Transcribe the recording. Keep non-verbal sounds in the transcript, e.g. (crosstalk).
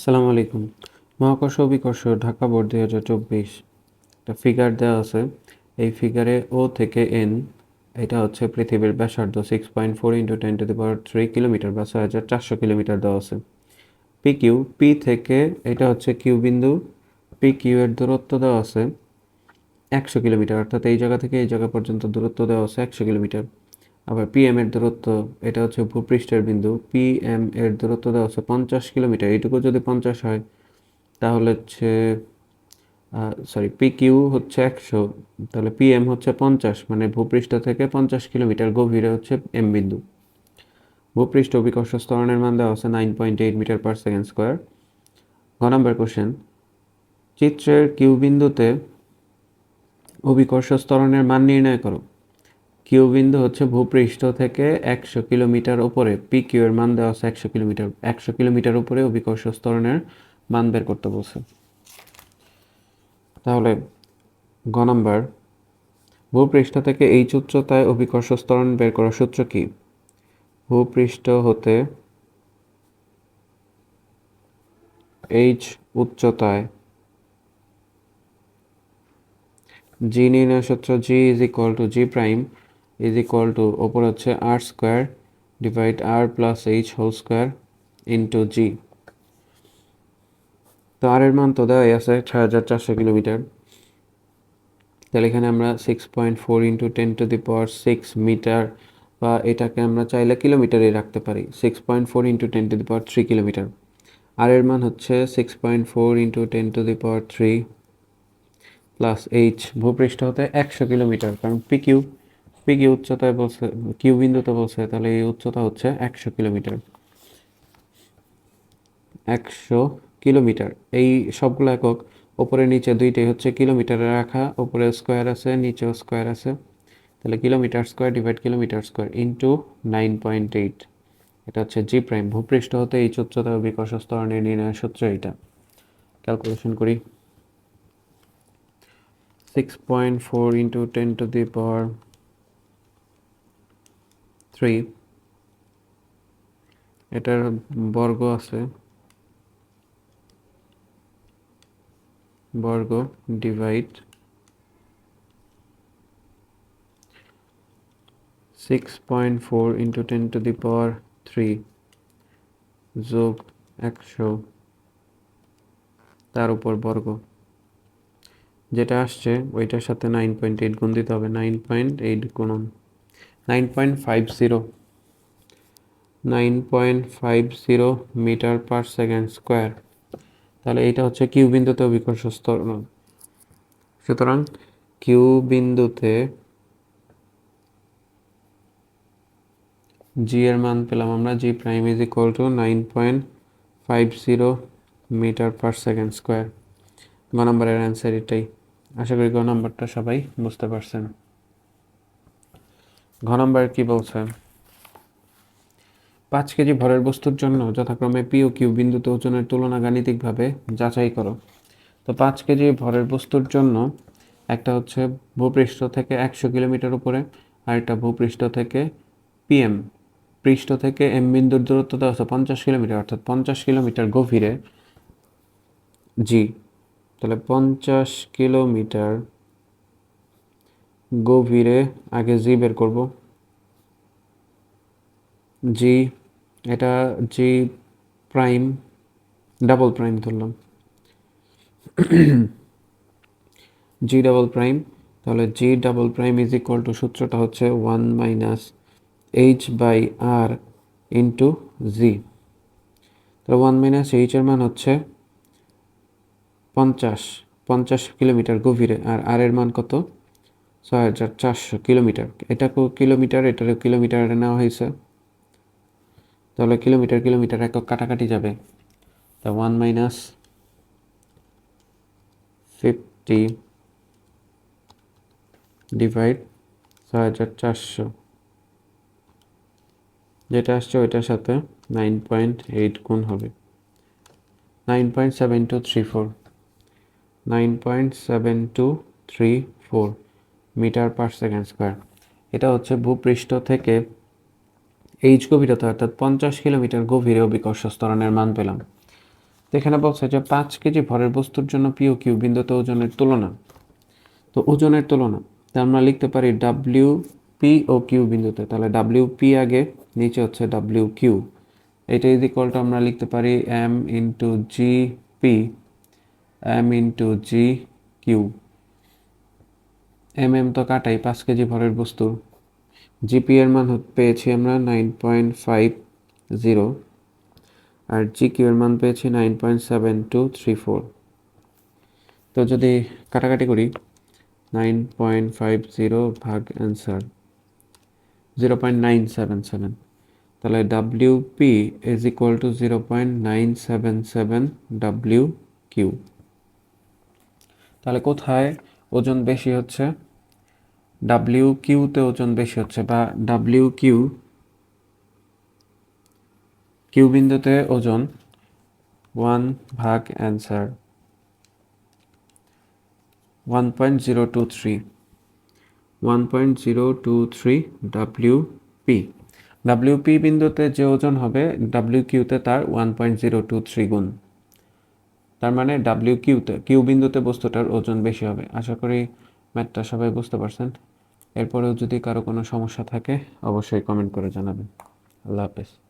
আসসালামু আলাইকুম। মহাকর্ষ বিকর্ষ, ঢাকা বোর্ড দুই হাজার চব্বিশ। একটা ফিগার দেওয়া আছে। এই ফিগারে ও থেকে এন এটা হচ্ছে পৃথিবীর ব্যাসার্ধ six point four into ten to the power three kilometre বা ছয় হাজার চারশো কিলোমিটার দেওয়া আছে। পি কিউ পি থেকে এটা হচ্ছে কিউ বিন্দু। পি কিউ এর দূরত্ব দেওয়া আছে একশো কিলোমিটার অর্থাৎ এই জায়গা থেকে এই জায়গা পর্যন্ত দূরত্ব দেওয়া আছে একশো কিলোমিটার আবার পি এম এর দূরত্ব, এটা হচ্ছে ভূপৃষ্ঠের বিন্দু পি এম এর দূরত্ব দেওয়া হচ্ছে পঞ্চাশ কিলোমিটার, এইটুকু যদি পঞ্চাশ হয়, তাহলে হচ্ছে সরি পি কিউ হচ্ছে একশো, তাহলে পি এম হচ্ছে পঞ্চাশ মানে ভূপৃষ্ঠ থেকে পঞ্চাশ কিলোমিটার গভীরে হচ্ছে এম বিন্দু। ভূপৃষ্ঠ অভিকর্ষ স্তরণের মান দেওয়া আছে nine point eight metre per second square ঘ নম্বর কোশ্চেন চিত্রের কিউ বিন্দুতে অভিকর্ষ স্তরণের মান নির্ণয় করো। কিউ বিন্দু হচ্ছে ভূপৃষ্ঠ থেকে একশো কিলোমিটার উপরে। পি কিউ এর মান দেওয়া আছে একশো কিলোমিটার একশো কিলোমিটার উপরে অভিকর্ষ স্তরণের মান বের করতে বলছে। তাহলে গ নম্বর, ভূপৃষ্ঠ থেকে এইচ উচ্চতায় অভিকর্ষ স্তরণ বের করার সূত্র কি? ভূপৃষ্ঠ হতে এইচ উচ্চতায় জি নির্ণয় সূত্র G is equal to G prime is equal to ওপর হচ্ছে R square divide R plus H whole square into G তো আর এর মান তো দেওয়াই আছে ছয় হাজার চারশো কিলোমিটার। তাহলে এখানে আমরা six point four into ten to the power six metre বা এটাকে আমরা চাইলে কিলোমিটারে রাখতে পারি six point four into ten to the power three kilometre R এর মান হচ্ছে six point four into ten to the power three plus H ভূপৃষ্ঠ হতে একশো কিলোমিটার, কারণ পি কিউ পি কিউ উচ্চতায় বলছে কিউ বিন্দুতে বলছে, তাহলে এই উচ্চতা হচ্ছে একশো কিলোমিটার। একশো কিলোমিটার। এই সবগুলো একক, ওপরে নিচে দুইটাই হচ্ছে কিলোমিটারে রাখা, ওপরে স্কোয়ার আছে, নিচেও স্কোয়ার আছে। তাহলে kilometre square divide kilometre square into nine point eight. এটা হচ্ছে জি প্রাইম। ভূপৃষ্ঠ হতে এই উচ্চতা বিকর্ষ স্তরণের নির্ণয় সূত্র এটা। ক্যালকুলেশন করি। Six point four into ten to the power three এটার বর্গ আছে। বর্গ divide six point four into ten to the power three যোগ একশো তার উপর বর্গ। যেটা আসছে, ওইটার সাথে নাইন পয়েন্ট এইট গুণ দিতে হবে নাইন পয়েন্ট এইট গুণন। Nine point five zero, nine point five zero metre per second square. তাহলে এইটা হচ্ছে কিউ বিন্দুতে অভিকর্ষ স্তরণ সুতরাং কিউ বিন্দুতে জি এর মান পেলাম আমরা G prime is equal to nine point five zero metre per second square. গ নম্বরের অ্যান্সার এটাই। আশা করি গ নম্বরটা সবাই বুঝতে পারছেন। ঘ নম্বর কি বলছে? পাঁচ কেজি ভরের বস্তুর জন্য যথাক্রমে পি ও কিউ বিন্দুতে ওজনের তুলনা গাণিতিকভাবে যাচাই করো। তো পাঁচ কেজি ভরের বস্তুর জন্য একটা হচ্ছে ভূপৃষ্ঠ থেকে একশো কিলোমিটার উপরে আর একটা ভূপৃষ্ঠ থেকে পিএম পৃষ্ঠ থেকে এম বিন্দুর দূরত্ব দেওয়া আছে পঞ্চাশ কিলোমিটার, অর্থাৎ পঞ্চাশ কিলোমিটার গভীরে জি তাহলে পঞ্চাশ কিলোমিটার গভীরে আগে জি বের করব। জি, এটা জি প্রাইম, ডাবল প্রাইম ধরলাম। (clears throat) জি ডাবল প্রাইম, তাহলে G double prime is equal to সূত্রটা হচ্ছে one minus H by R into G তাহলে ওয়ান মাইনাস এইচের মান হচ্ছে পঞ্চাশ পঞ্চাশ কিলোমিটার গভীরে, আর আর এর মান কত? ছয় হাজার চারশো কিলোমিটার। এটাকেও কিলোমিটার, এটারও কিলোমিটারে নেওয়া হয়েছে। তাহলে কিলোমিটার কিলোমিটার একক কাটাকাটি যাবে। তা ওয়ান মাইনাস ফিফটি ডিভাইড ছয় হাজার চারশো। যেটা আসছে ওইটার সাথে নাইন পয়েন্ট এইট গুণ হবে। Nine point seven two three four. Nine point seven two three four. Metre per second square. এটা হচ্ছে ভূপৃষ্ঠ থেকে এইচ গভীরতা, অর্থাৎ পঞ্চাশ কিলোমিটার গভীরে অভিকর্ষ স্তরণের মান পেলাম। এখানে বলছে যে পাঁচ কেজি ভরের বস্তুর জন্য পি ও কিউ বিন্দুতে ওজনের তুলনা। তো ওজনের তুলনা, তা আমরা লিখতে পারি ডাব্লিউ পি ও কিউ বিন্দুতে। তাহলে ডাব্লিউ পি আগে, নিচে হচ্ছে ডাব্লিউ কিউ এটা ইজ ইকুয়াল টু আমরা লিখতে পারি M into G P M into G Q M M তো কাটাই, পাঁচ কেজি ভরের বস্তুর জিপি এর মান পেয়েছি আমরা নাইন পয়েন্ট ফাইভ জিরো। আর জি কিউ এর মান পেয়েছি nine point seven two three four. তো যদি কাটাকাটি করি, নাইন পয়েন্ট ফাইভ জিরো ভাগ answer, zero point nine seven seven. তাহলে W P is equal to zero point nine seven seven W Q তাহলে কোথায় ওজন বেশি হচ্ছে ডাব্লিউ কিউতে ওজন বেশি হচ্ছে বা ডাব্লিউ কিউ কিউ বিন্দুতে ওজন ওয়ান ভাগ answer one point zero two three one point zero two three W P W P বিন্দুতে যে ওজন হবে ডাব্লিউ কিউতে তার one point zero two three গুণ। তার মানে ডাব্লিউ কিউতে কিউ বিন্দুতে বস্তুটার ওজন বেশি হবে। আশা করি ম্যাথটা সবাই বুঝতে পারছেন। এরপরেও যদি কারও কোনো সমস্যা থাকে, অবশ্যই কমেন্ট করে জানাবেন। আল্লাহ হাফেজ।